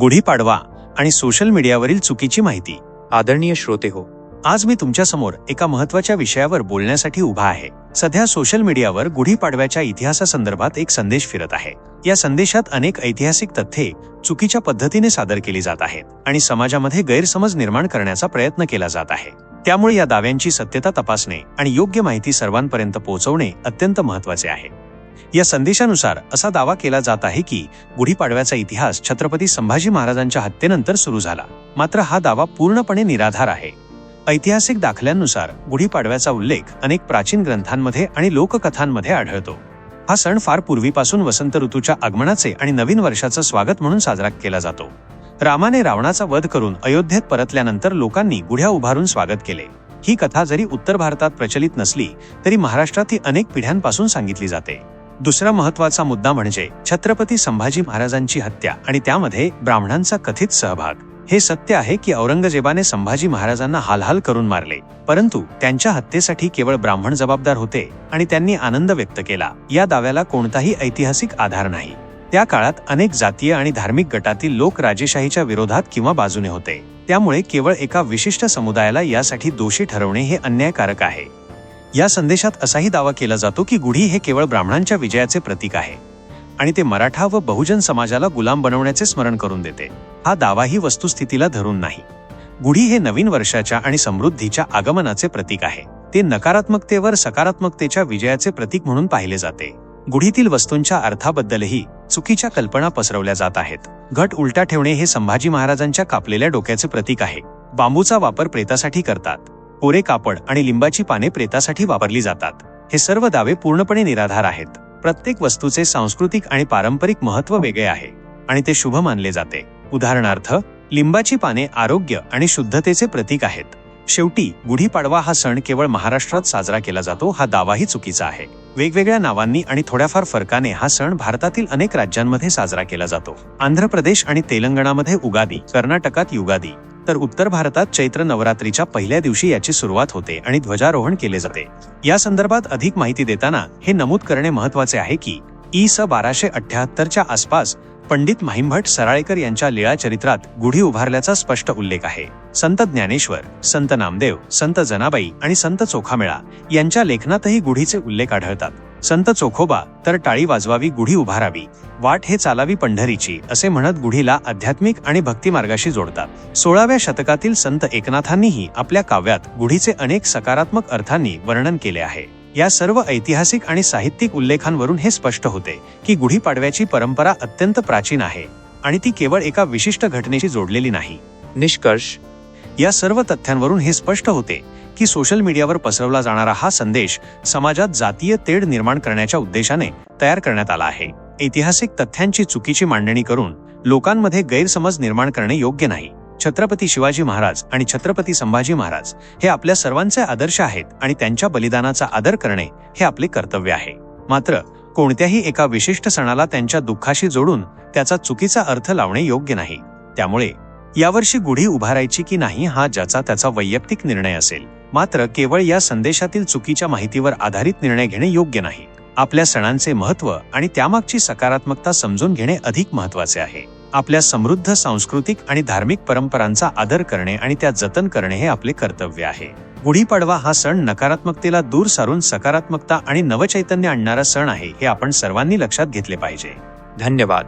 गुढीपाडवा आणि सोशल मीडियावरील चुकीची माहिती. आदरणीय श्रोते हो आज मी तुमच्यासमोर एका महत्त्वाच्या विषयावर बोलण्यासाठी उभा आहे. सध्या सोशल मीडियावर गुढीपाडव्याच्या इतिहासासंदर्भात एक संदेश फिरत आहे. या संदेशात अनेक ऐतिहासिक तथ्ये चुकीच्या पद्धतीने सादर केली जात आहेत आणि समाजामध्ये गैरसमज निर्माण करण्याचा प्रयत्न केला जात आहे. त्यामुळे या दाव्यांची सत्यता तपासणे आणि योग्य माहिती सर्वांपर्यंत पोहोचवणे अत्यंत महत्त्वाचे आहे. या संदेशानुसार असा दावा केला जात आहे की गुढीपाडव्याचा इतिहास छत्रपती संभाजी महाराजांच्या हत्येनंतर सुरू झाला. मात्र हा दावा पूर्णपणे निराधार आहे. ऐतिहासिक दाखल्यांनुसार गुढीपाडव्याचा उल्लेख अनेक प्राचीन ग्रंथांमध्ये आणि लोककथांमध्ये आढळतो. हा सण फार पूर्वीपासून वसंत ऋतूच्या आगमनाचे आणि नवीन वर्षाचं स्वागत म्हणून साजरा केला जातो. रामाने रावणाचा वध करून अयोध्येत परतल्यानंतर लोकांनी गुढ्या उभारून स्वागत केले. ही कथा जरी उत्तर भारतात प्रचलित नसली तरी महाराष्ट्रात ती अनेक पिढ्यांपासून सांगितली जाते. दुसरा महत्त्वाचा मुद्दा म्हणजे छत्रपती संभाजी महाराजांची हत्या आणि त्यामध्ये ब्राह्मणांचा कथित सहभाग. हे सत्य आहे की औरंगजेबाने संभाजी महाराजांना हालहाल करून मारले परंतु त्यांच्या हत्येसाठी केवळ ब्राह्मण जबाबदार होते आणि त्यांनी आनंद व्यक्त केला. या दाव्याला कोणताही ऐतिहासिक आधार नाही. त्या काळात अनेक जातीय आणि धार्मिक गटातील लोक राजेशाहीच्या विरोधात किंवा बाजूने होते. त्यामुळे केवळ एका विशिष्ट समुदायाला यासाठी दोषी ठरवणे हे अन्यायकारक आहे. या संदेशात असाही दावा केला जातो की गुढी हे केवळ ब्राह्मणांच्या विजयाचे प्रतीक आहे आणि ते मराठा व बहुजन समाजाला गुलाम बनवण्याचे स्मरण करून देते. हा दावाही वस्तुस्थितीला धरून नाही. गुढी हे नवीन वर्षाच्या आणि समृद्धीच्या आगमनाचे प्रतीक आहे. ते नकारात्मकतेवर सकारात्मकतेच्या विजयाचे प्रतीक म्हणून पाहिले जाते. गुढीतील वस्तूंच्या अर्थाबद्दलही चुकीच्या कल्पना पसरवल्या जात आहेत. घट उलटा ठेवणे हे संभाजी महाराजांच्या कापलेल्या डोक्याचे प्रतीक आहे. बांबूचा वापर प्रेतासाठी करतात. कोरे कापड आणि लिंबाची पाने प्रेतासाठी वापरली जातात. हे सर्व दावे पूर्णपणे निराधार आहेत. प्रत्येक वस्तूचे सांस्कृतिक आणि पारंपरिक महत्त्व वेगळे आहे आणि ते शुभ मानले जाते. उदाहरणार्थ लिंबाची पाने आरोग्य आणि शुद्धतेचे प्रतीक आहेत. शेवटी गुढीपाडवा हा सण केवळ महाराष्ट्रात साजरा केला जातो हा दावाही चुकीचा आहे. वेगवेगळ्या नावांनी आणि थोड्याफार फरकाने हा सण भारतातील अनेक राज्यांमध्ये साजरा केला जातो. आंध्र प्रदेश आणि तेलंगणामध्ये उगादी कर्नाटकात युगादी तर उत्तर भारतात चैत्र नवरात्रीच्या पहिल्या दिवशी याची सुरुवात होते आणि ध्वजारोहण केले जाते. या संदर्भात अधिक माहिती देताना हे नमूद करणे महत्त्वाचे आहे की ई स बाराशे अठ्याहत्तरच्या आसपास पंडित माहिमभट सराळेकर यांच्या लीळाचरित्रात गुढी उभारल्याचा स्पष्ट उल्लेख आहे. संत ज्ञानेश्वर संत नामदेव संत जनाबाई आणि संत चोखामेळा यांच्या लेखनातही गुढीचे उल्लेख आढळतात. संत चोखोबा तर टाळी वाजवावी गुढी उभारावी. वाट हे चालावी पंढरीची असे म्हणत गुढीला आध्यात्मिक आणि भक्तिमार्गाशी जोडतात. सोळाव्या शतकातील संत एकनाथांनीही आपल्या काव्यात गुढीचे अनेक सकारात्मक अर्थांनी वर्णन केले आहे. या सर्व ऐतिहासिक आणि साहित्यिक उल्लेखांवरून हे स्पष्ट होते की गुढीपाडव्याची परंपरा अत्यंत प्राचीन आहे आणि ती केवळ एका विशिष्ट घटनेशी जोडलेली नाही. निष्कर्ष. या सर्व तथ्यांवरून हे स्पष्ट होते की सोशल मीडियावर पसरवला जाणारा हा संदेश समाजात जातीय तेढ निर्माण करण्याच्या उद्देशाने तयार करण्यात आला आहे. ऐतिहासिक तथ्यांची चुकीची मांडणी करून लोकांमध्ये गैरसमज निर्माण करणे योग्य नाही. छत्रपती शिवाजी महाराज आणि छत्रपती संभाजी महाराज हे आपल्या सर्वांचे आदर्श आहेत आणि त्यांच्या बलिदानाचा आदर करणे हे आपले कर्तव्य आहे. मात्र कोणत्याही एका विशिष्ट सणाला त्यांच्या दुःखाशी जोडून त्याचा चुकीचा अर्थ लावणे योग्य नाही. त्यामुळे यावर्षी गुढी उभारायची की नाही हा ज्याचा त्याचा वैयक्तिक निर्णय असेल. मात्र केवळ या संदेशातील चुकीच्या माहितीवर आधारित निर्णय घेणे योग्य नाही. आपल्या सणांचे महत्त्व आणि त्यामागची सकारात्मकता समजून घेणे अधिक महत्त्वाचे आहे. आपल्या समृद्ध सांस्कृतिक आणि धार्मिक परंपरांचा आदर करणे आणि त्या जतन करणे हे आपले कर्तव्य आहे. गुढीपाडवा हा सण नकारात्मकतेला दूर सारून सकारात्मकता आणि नवचैतन्य आणणारा सण आहे हे आपण सर्वांनी लक्षात घेतले पाहिजे. धन्यवाद.